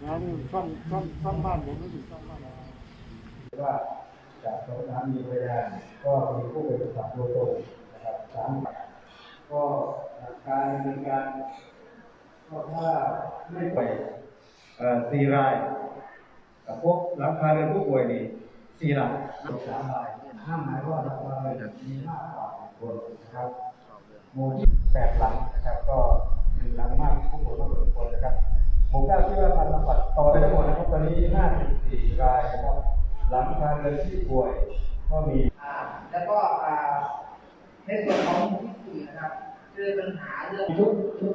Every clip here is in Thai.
แล้วช่องช่องช่องบ้านผมไม่ถึงช่องบ้านว่าจากสองสามีภรรยาก็มีผู้เป็นสัตว์โลโตนะครับสามก็การดำเนินการก็ถ้าไม่ป่วยสี่รายกับพวกหลังคาเรือนผู้ป่วยนี่สี่รายสามรายห้ามหมายว่าหลังคาเรือนมีมากกว่าคนนะครับ หมู่ที่แปดหลังนะครับ ก็หนึ่งหลังมากผู้ป่วยมากกว่าหนึ่งคนนะครับหมู่เก้าที่ว่าการบำบัดต่อไปทั้งหมดนะครับตอนนี้ห้าสิบสี่รายนะครับ หลังคาเรือนที่ป่วยก็มีอ่าแล้วก็อ่าในส่วนของหมู่ที่สี่นะครับคือปัญหาเรื่องชุดชุด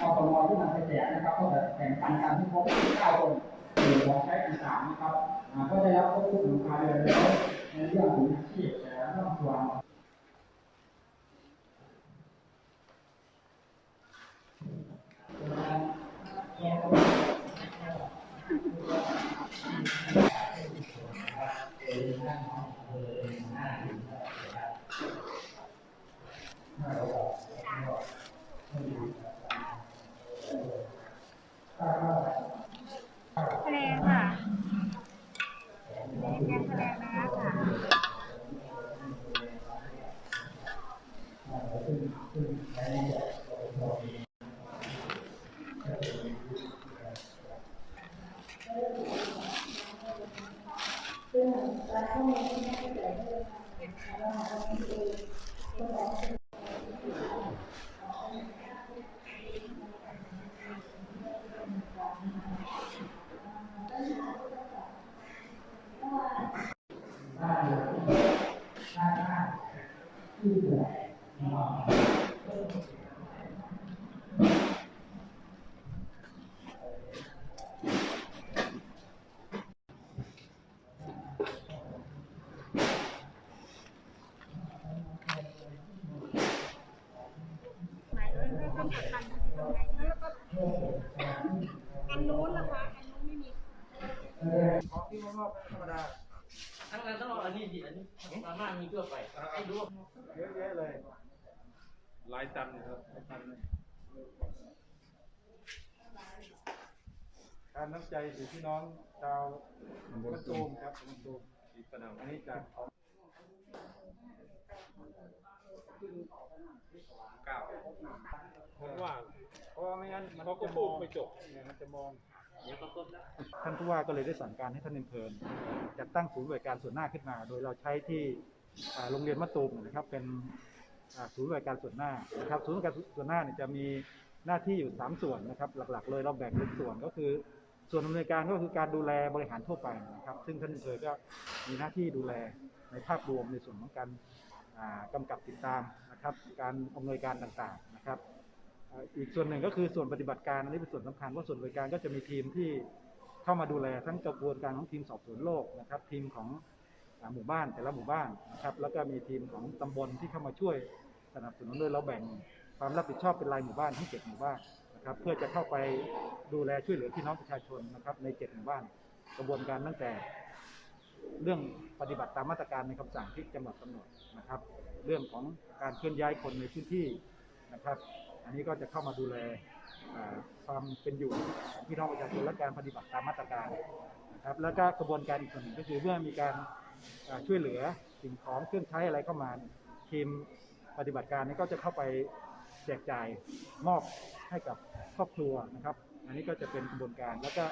อสมที่นำไปแจกนะครับก็จะแข่งขันกันที่ครบเก้าคนหรือของใช้ต่างๆนะครับอ่าก็ได้รับครบทุกหลังคาเรือนแล้วในเรื่องของอาชีพแต่ละต้องส่ว หมายเล ขให้เป็นกัปตันตรงไหนแล้วก็อันนู้นล่ะคะอันนู้นไม่มีของที่มันอบธรรมดาทั้งนั้นต้องเอาอันนี้ดิอันนี้สามารถมีเพื่อไปให้ดูเยอะแยะเลย หลายตันครับหลายตันเลยการน้ำใจสู่พี่น้องชาวมะตูมครับมะตูมอีกประนามอันนี้จากของเก้าผมว่าเพราะไม่งั้นมันก็มองไม่จบเนี่ยมันจะมองเดี๋ยต้นแล้วท่านผู้ว่าก็เลยได้สั่งการให้ท่านอำเภอจัดตั้งศูนย์บริการส่วนหน้าขึ้นมา โดยเราใช้ที่โรงเรียนมะตูมนะครับเป็น ศูนย์บริการส่วนหน้านะครับศูนย์บริการส่วนหน้าเนี่ยจะมีหน้าที่อยู่สามส่วนนะครับหลักๆ เลยเราแบ่งเป็นส่วนก็คือ ส่วนดำเนินการก็คือการดูแลบริหารทั่วไปนะครับ ซึ่งท่านเภอก็มีหน้าที่ดูแลในภาพรวมในส่วนของการอ่ากำกับติดตามนะครับ การอำนวยการต่างๆนะครับอีกส่วนหนึ่งก็คือส่วนปฏิบัติการอันนี้เป็นส่วนสำคัญเพราะส่วนบริการก็จะมีทีมที่เข้ามาดูแลทั้งกระบวนการของทีมสอบสวนโลกนะครับ ทีมของ หมู่บ้านแต่ละหมู่บ้านนะครับแล้วก็มีทีมของตำบลที่เข้ามาช่วยสนับสนุนโดยเราแบ่งความรับผิดชอบเป็นรายหมู่บ้านทั้งเจ็ดหมู่บ้านนะครับเพื่อจะเข้าไปดูแลช่วยเหลือพี่น้องประชาชนนะครับในเจ็ดหมู่บ้านกระบวนการตั้งแต่ เรื่องปฏิบัติตามมาตรการในคำสั่งที่จังหวัดกำหนดนะครับ เรื่องของการเคลื่อนย้ายคนในพื้นที่นะครับ อันนี้ก็จะเข้ามาดูแลความเป็นอยู่ของพี่น้องประชาชนและการปฏิบัติตามมาตรการนะครับ แล้วก็กระบวนการอีกส่วนหนึ่งก็คือเมื่อมีการ ช่วยเหลือสิ่งของเครื่องใช้อะไรเข้ามาทีมปฏิบัติการนี้ก็จะเข้าไปแจกจ่ายมอบให้กับครอบครัวนะครับ อันนี้ก็จะเป็นกระบวนการแล้วก็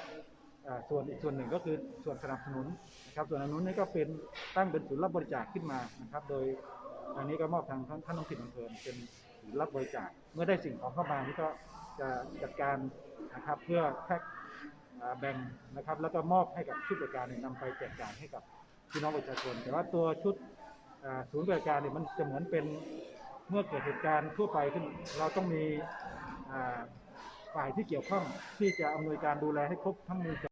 ส่วนอีกส่วนหนึ่งก็คือส่วนสนับสนุนนะครับ ส่วนอันนู้นนี่ก็เป็นตั้งเป็นศูนย์รับบริจาคขึ้นมานะครับ โดยอันนี้ก็มอบทางท่านท่านท้องถิ่นอำเภอเป็นศูนย์รับบริจาคเมื่อได้สิ่งของเข้ามานี่ก็จะจัดการนะครับเพื่อแพ็คแบ่งนะครับ แล้วก็มอบให้กับชุดบริการนำไปแจกจ่ายให้กับ พี่น้องประชาชน แต่ว่าตัวชุดศูนย์บริการเนี่ยมันจะเหมือนเป็นเมื่อเกิดเหตุการณ์ทั่วไปขึ้น เราต้องมีฝ่ายที่เกี่ยวข้องที่จะอำนวยการดูแลให้ครบทั้งมือ